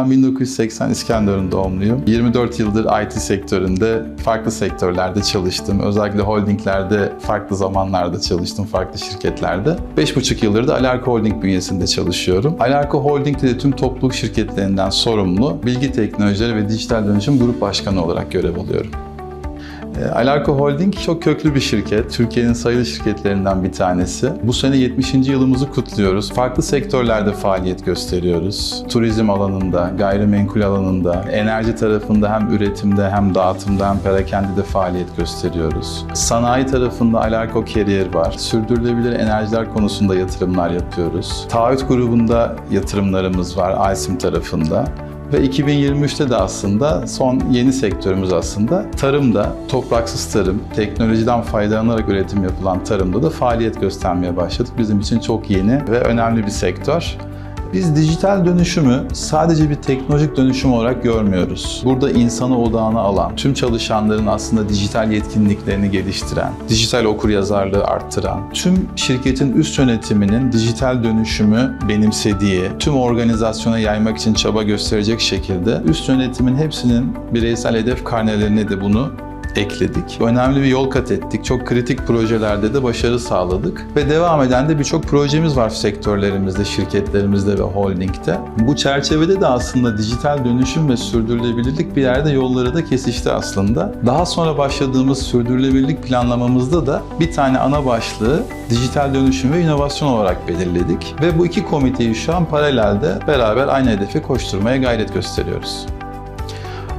Ben 1980 İskenderun doğumluyum. 24 yıldır IT sektöründe farklı sektörlerde çalıştım. Özellikle holdinglerde farklı zamanlarda çalıştım, farklı şirketlerde. 5,5 yıldır da Alarko Holding bünyesinde çalışıyorum. Alarko Holding'de de tüm topluluk şirketlerinden sorumlu bilgi teknolojileri ve dijital dönüşüm grup başkanı olarak görev alıyorum. E, Alarko Holding çok köklü bir şirket. Türkiye'nin sayılı şirketlerinden bir tanesi. Bu sene 70. yılımızı kutluyoruz. Farklı sektörlerde faaliyet gösteriyoruz. Turizm alanında, gayrimenkul alanında, enerji tarafında hem üretimde hem dağıtımda hem perakendede faaliyet gösteriyoruz. Sanayi tarafında Alarko Carrier var. Sürdürülebilir enerjiler konusunda yatırımlar yapıyoruz. Taahhüt grubunda yatırımlarımız var Alsim tarafında. Ve 2023'te de aslında son yeni sektörümüz aslında tarımda, topraksız tarım, teknolojiden faydalanarak üretim yapılan tarımda da faaliyet göstermeye başladık. Bizim için çok yeni ve önemli bir sektör. Biz dijital dönüşümü sadece bir teknolojik dönüşüm olarak görmüyoruz. Burada insanı odağına alan, tüm çalışanların aslında dijital yetkinliklerini geliştiren, dijital okuryazarlığı arttıran, tüm şirketin üst yönetiminin dijital dönüşümü benimsediği, tüm organizasyona yaymak için çaba gösterecek şekilde üst yönetimin hepsinin bireysel hedef karnelerine de bunu ekledik. Önemli bir yol kat ettik. Çok kritik projelerde de başarı sağladık. Ve devam eden de birçok projemiz var sektörlerimizde, şirketlerimizde ve holdingde. Bu çerçevede de aslında dijital dönüşüm ve sürdürülebilirlik bir yerde yolları da kesişti aslında. Daha sonra başladığımız sürdürülebilirlik planlamamızda da bir tane ana başlığı dijital dönüşüm ve inovasyon olarak belirledik. Ve bu iki komiteyi şu an paralelde beraber aynı hedefe koşturmaya gayret gösteriyoruz.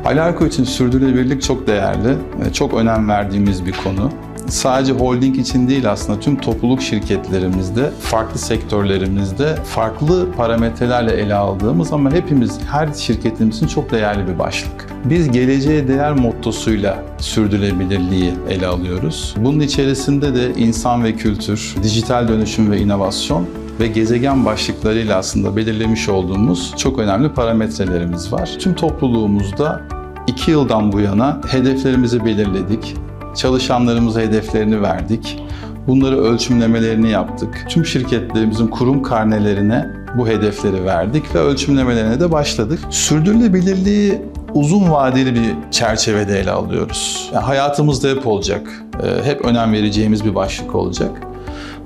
Alarko için sürdürülebilirlik çok değerli, çok önem verdiğimiz bir konu. Sadece holding için değil aslında tüm topluluk şirketlerimizde, farklı sektörlerimizde farklı parametrelerle ele aldığımız ama hepimiz, her şirketimizin çok değerli bir başlık. Biz geleceğe değer mottosuyla sürdürülebilirliği ele alıyoruz. Bunun içerisinde de insan ve kültür, dijital dönüşüm ve inovasyon ve gezegen başlıklarıyla aslında belirlemiş olduğumuz çok önemli parametrelerimiz var. Tüm topluluğumuzda iki yıldan bu yana hedeflerimizi belirledik. Çalışanlarımıza hedeflerini verdik. Bunları ölçümlemelerini yaptık. Tüm şirketlerimizin kurum karnelerine bu hedefleri verdik ve ölçümlemelerine de başladık. Sürdürülebilirliği uzun vadeli bir çerçevede ele alıyoruz. Yani hayatımızda hep olacak, hep önem vereceğimiz bir başlık olacak.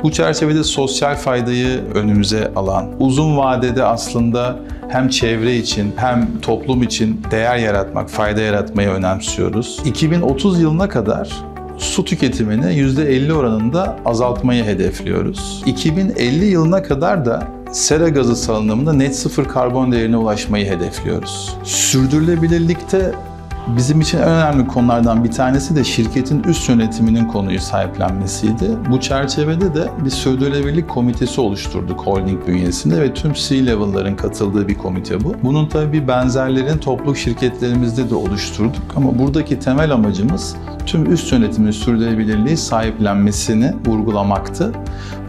Bu çerçevede sosyal faydayı önümüze alan, uzun vadede aslında hem çevre için hem toplum için değer yaratmak, fayda yaratmayı önemsiyoruz. 2030 yılına kadar su tüketimini %50 oranında azaltmayı hedefliyoruz. 2050 yılına kadar da sera gazı salınımında net sıfır karbon değerine ulaşmayı hedefliyoruz. Sürdürülebilirlikte Bizim için en önemli konulardan bir tanesi de şirketin üst yönetiminin konuyu sahiplenmesiydi. Bu çerçevede de bir sürdürülebilirlik komitesi oluşturduk holding bünyesinde ve tüm C-level'ların katıldığı bir komite bu. Bunun tabii benzerlerini topluluk şirketlerimizde de oluşturduk ama buradaki temel amacımız tüm üst yönetimin sürdürülebilirliği sahiplenmesini vurgulamaktı.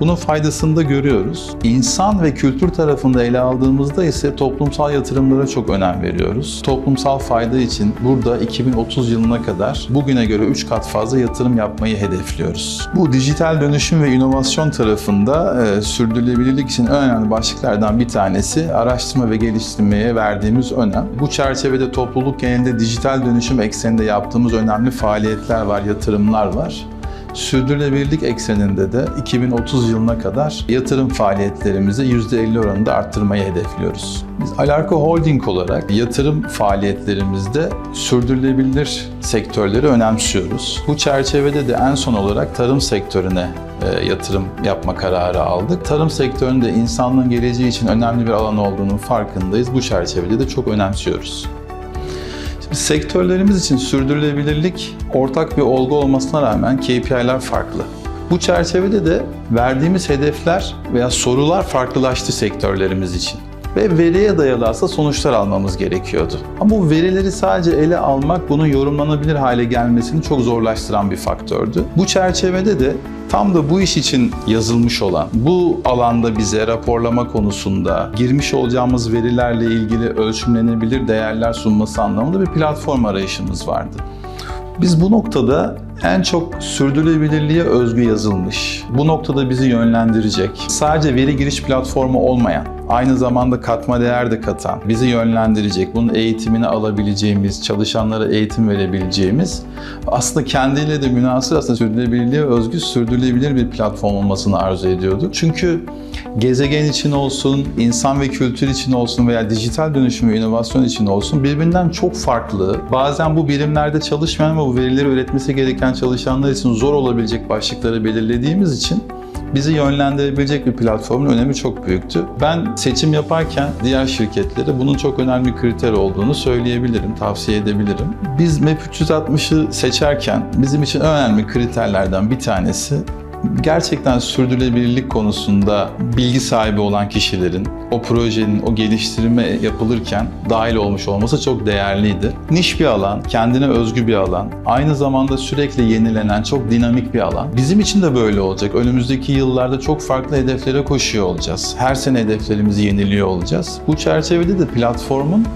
Bunun faydasını da görüyoruz. İnsan ve kültür tarafında ele aldığımızda ise toplumsal yatırımlara çok önem veriyoruz. Toplumsal fayda için burada 2030 yılına kadar bugüne göre 3 kat fazla yatırım yapmayı hedefliyoruz. Bu dijital dönüşüm ve inovasyon tarafında e, sürdürülebilirlik için önemli başlıklardan bir tanesi araştırma ve geliştirmeye verdiğimiz önem. Bu çerçevede topluluk genelinde dijital dönüşüm ekseninde yaptığımız önemli faaliyetler var, yatırımlar var sürdürülebilirlik ekseninde de 2030 yılına kadar yatırım faaliyetlerimizi %50 oranında arttırmayı hedefliyoruz. Biz Alarko Holding olarak yatırım faaliyetlerimizde sürdürülebilir sektörleri önemsiyoruz. Bu çerçevede de en son olarak tarım sektörüne e, yatırım yapma kararı aldık. Tarım sektöründe insanlığın geleceği için önemli bir alan olduğunun farkındayız. Bu çerçevede de çok önemsiyoruz. Sektörlerimiz için sürdürülebilirlik ortak bir olgu olmasına rağmen KPI'ler farklı. Bu çerçevede de verdiğimiz hedefler veya sorular farklılaştı sektörlerimiz için ve veriye dayalı sonuçlar almamız gerekiyordu. Ama bu verileri sadece ele almak bunun yorumlanabilir hale gelmesini çok zorlaştıran bir faktördü. Bu çerçevede de tam da bu iş için yazılmış olan, bu alanda bize raporlama konusunda girmiş olacağımız verilerle ilgili ölçümlenebilir değerler sunması anlamında bir platform arayışımız vardı. Biz bu noktada en çok sürdürülebilirliğe özgü yazılmış, bu noktada bizi yönlendirecek, sadece veri giriş platformu olmayan, aynı zamanda katma değer de katan, bizi yönlendirecek, bunun eğitimini alabileceğimiz, çalışanlara eğitim verebileceğimiz, aslında kendiyle de münasır aslında sürdürülebilirliğe özgü sürdürülebilir bir platform olmasını arzu ediyorduk. Çünkü gezegen için olsun, insan ve kültür için olsun veya dijital dönüşüm ve inovasyon için olsun birbirinden çok farklı, bazen bu birimlerde çalışmayan ama bu verileri üretmesi gereken çalışanlar için zor olabilecek başlıkları belirlediğimiz için bizi yönlendirebilecek bir platformun önemi çok büyüktü. Ben seçim yaparken diğer şirketlere bunun çok önemli kriter olduğunu söyleyebilirim, tavsiye edebilirim. Biz MEP 360'ı seçerken bizim için önemli kriterlerden bir tanesi gerçekten sürdürülebilirlik konusunda bilgi sahibi olan kişilerin o projenin, o geliştirme yapılırken dahil olmuş olması çok değerliydi. Niş bir alan, kendine özgü bir alan, aynı zamanda sürekli yenilenen, çok dinamik bir alan. Bizim için de böyle olacak. Önümüzdeki yıllarda çok farklı hedeflere koşuyor olacağız. Her sene hedeflerimizi yeniliyor olacağız. Bu çerçevede de platformun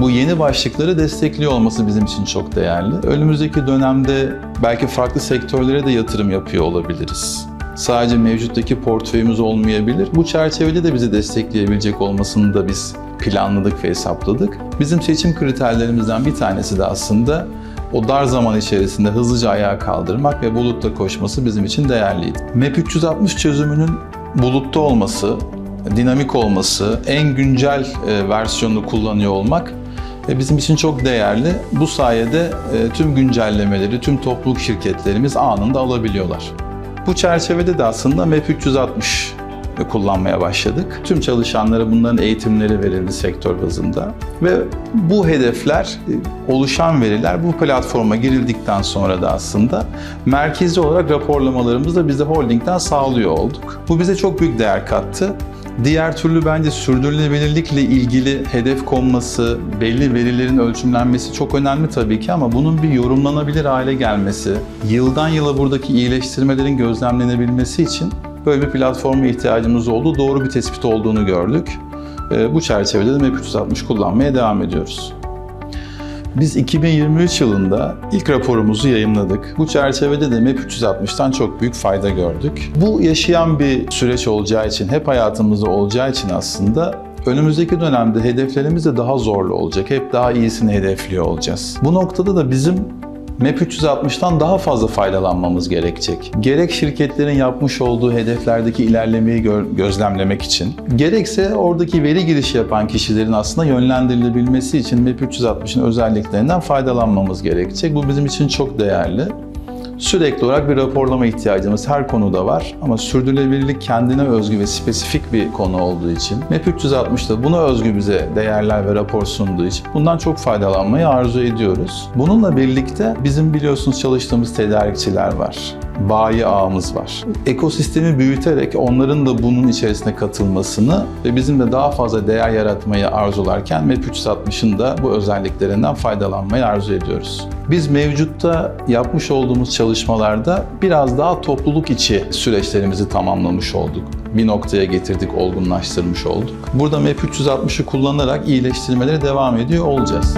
bu yeni başlıkları destekliyor olması bizim için çok değerli. Önümüzdeki dönemde belki farklı sektörlere de yatırım yapıyor olabiliriz. Sadece mevcuttaki portföyümüz olmayabilir. Bu çerçevede de bizi destekleyebilecek olmasını da biz planladık ve hesapladık. Bizim seçim kriterlerimizden bir tanesi de aslında o dar zaman içerisinde hızlıca ayağa kaldırmak ve bulutta koşması bizim için değerliydi. MEP 360 çözümünün bulutta olması, dinamik olması, en güncel e, versiyonunu kullanıyor olmak bizim için çok değerli. Bu sayede e, tüm güncellemeleri, tüm topluluk şirketlerimiz anında alabiliyorlar. Bu çerçevede de aslında MEP 360 kullanmaya başladık. Tüm çalışanlara bunların eğitimleri verildi sektör bazında ve bu hedefler, e, oluşan veriler bu platforma girildikten sonra da aslında merkezi olarak raporlamalarımızı da bize holdingden sağlıyor olduk. Bu bize çok büyük değer kattı. Diğer türlü bence sürdürülebilirlikle ilgili hedef konması, belli verilerin ölçümlenmesi çok önemli tabii ki ama bunun bir yorumlanabilir hale gelmesi, yıldan yıla buradaki iyileştirmelerin gözlemlenebilmesi için böyle bir platforma ihtiyacımız oldu. Doğru bir tespit olduğunu gördük. Ee, Bu çerçevede de MEP 360 kullanmaya devam ediyoruz. Biz 2023 yılında ilk raporumuzu yayınladık. Bu çerçevede de MEP 360'tan çok büyük fayda gördük. Bu yaşayan bir süreç olacağı için, hep hayatımızda olacağı için aslında önümüzdeki dönemde hedeflerimiz de daha zorlu olacak. Hep daha iyisini hedefliyor olacağız. Bu noktada da bizim MEP 360'tan daha fazla faydalanmamız gerekecek. Gerek şirketlerin yapmış olduğu hedeflerdeki ilerlemeyi gö- gözlemlemek için, gerekse oradaki veri girişi yapan kişilerin aslında yönlendirilebilmesi için MEP 360'ın özelliklerinden faydalanmamız gerekecek. Bu bizim için çok değerli. Sürekli olarak bir raporlama ihtiyacımız her konuda var ama sürdürülebilirlik kendine özgü ve spesifik bir konu olduğu için MEP 360'da buna özgü bize değerler ve rapor sunduğu için bundan çok faydalanmayı arzu ediyoruz. Bununla birlikte bizim biliyorsunuz çalıştığımız tedarikçiler var bayi ağımız var. Ekosistemi büyüterek onların da bunun içerisine katılmasını ve bizim de daha fazla değer yaratmayı arzularken MEP 360'ın da bu özelliklerinden faydalanmayı arzu ediyoruz. Biz mevcutta yapmış olduğumuz çalışmalarda biraz daha topluluk içi süreçlerimizi tamamlamış olduk. Bir noktaya getirdik, olgunlaştırmış olduk. Burada MEP 360'ı kullanarak iyileştirmelere devam ediyor olacağız.